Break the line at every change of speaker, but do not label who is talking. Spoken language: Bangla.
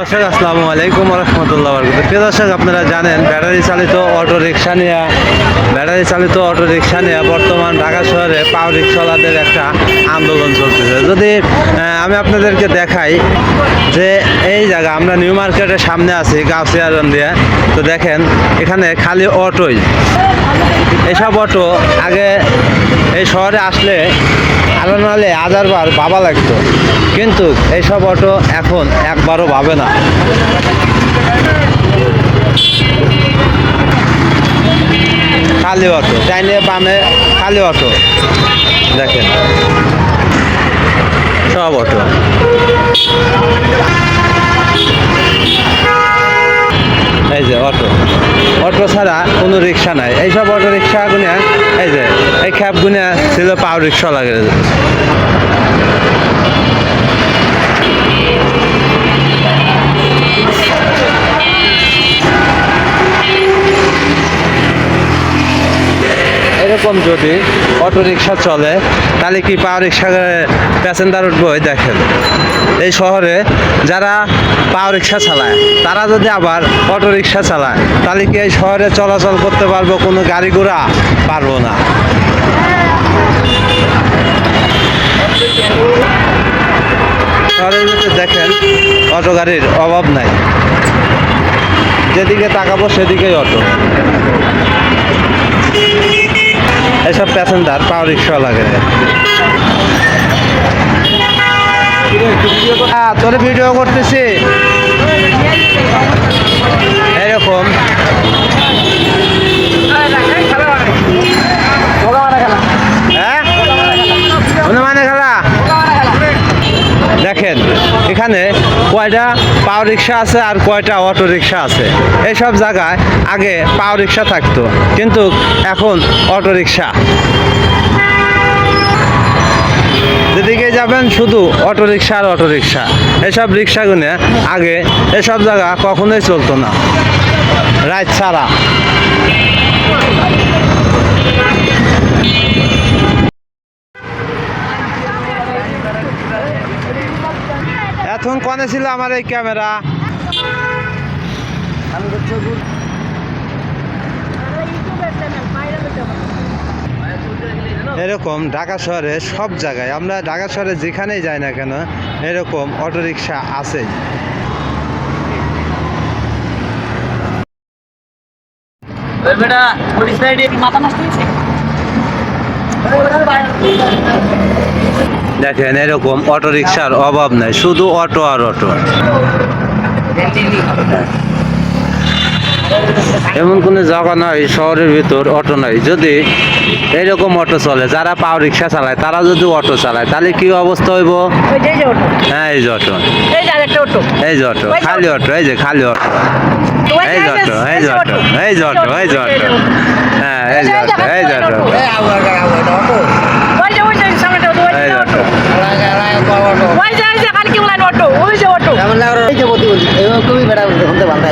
দর্শক, আসসালামু আলাইকুম রহমতুল্লাহ বরকত প্রিয় দর্শক, আপনারা জানেন, ব্যাটারি চালিত অটো রিক্সা নিয়ে, ব্যাটারি চালিত অটো রিক্সা নিয়ে বর্তমান ঢাকা শহরে পাও রিক্সাওয়ালাদের একটা আন্দোলন চলতেছে। যদি আমি আপনাদেরকে দেখাই যে এই জায়গা, আমরা নিউ মার্কেটের সামনে আছি গাউসিয়ারন দিয়ে। তো দেখেন, এখানে খালি অটোই। এসব অটো আগে এই শহরে আসলে আলানালে হাজারবার বাবা লাগতো। কিন্তু এইসব অটো এখন একবারও ভাবে না। খালি অটো ডাইনে বামে খালি অটো। দেখেন। সব অটো। এই যে অটো। অটো ছাড়া কোনো রিক্সা নাই। এইসব অটো রিক্সা গুনিয়া এই যে, এই খ্যাপ গুনিয়া ছিল পাও রিক্সা লাগে। এরকম যদি অটো রিক্সা চলে, তাহলে কি পাওয়ার রিক্সা প্যাসেঞ্জার উঠবো? দেখেন। এই শহরে যারা পাওয়ার রিক্সা চালায়, তারা যদি আবার অটো রিক্সা চালায়, তাহলে কি এই শহরে চলাচল করতে পারব? কোনো গাড়ি ঘোড়া পারব না। শহরের দেখেন, অটো গাড়ির অভাব নাই। যেদিকে তাকাবো, সেদিকেই অটো। প্যাসেঞ্জার পাওয়ার রিক্সা লাগে। হ্যাঁ, তোর ভিডিও করতেছি। এরকম হ্যাঁ হনুমানে খেলা দেখেন এখানে কয়টা পাওয়ার রিক্সা আছে আর কয়টা অটো রিক্সা আছে? এসব জায়গায় আগে পাওয়ার রিক্সা থাকতো, কিন্তু এখন অটো রিক্সা যেদিকে যাবেন শুধু অটো রিক্সা আর অটো রিক্সা এসব রিক্সাগুলো আগে এসব জায়গা কখনোই চলতো না। রাত ছাড়া। এখন কনে ছিল আমার এই ক্যামেরা? এরকম ঢাকা শহরে সব জায়গায়, আমরা ঢাকা শহরে যেখানেই যাই না কেন, এরকম অটোরিকশা আছেই।
মাথা নষ্ট হয়েছে?
দেখেন এরকম অটোরিকশার অভাব নাই শুধু অটো আর অটো এমন কোনো জায়গা নাই শহরের ভিতর অটো নাই যদি এরকম অটো চলে যারা পাও রিক্সা চালায় তারা যদি অটো চালায় তাহলে কি অবস্থা হইব
অটো
হ্যাঁ এই যে অটো
এই যে অটো
অটো খালি অটো এই যে খালি অটো এই যে অটো এই যে অটো এই যে অটো এই যে অটো হ্যাঁ এই যে অটো এই যে অটো
పొందే వంద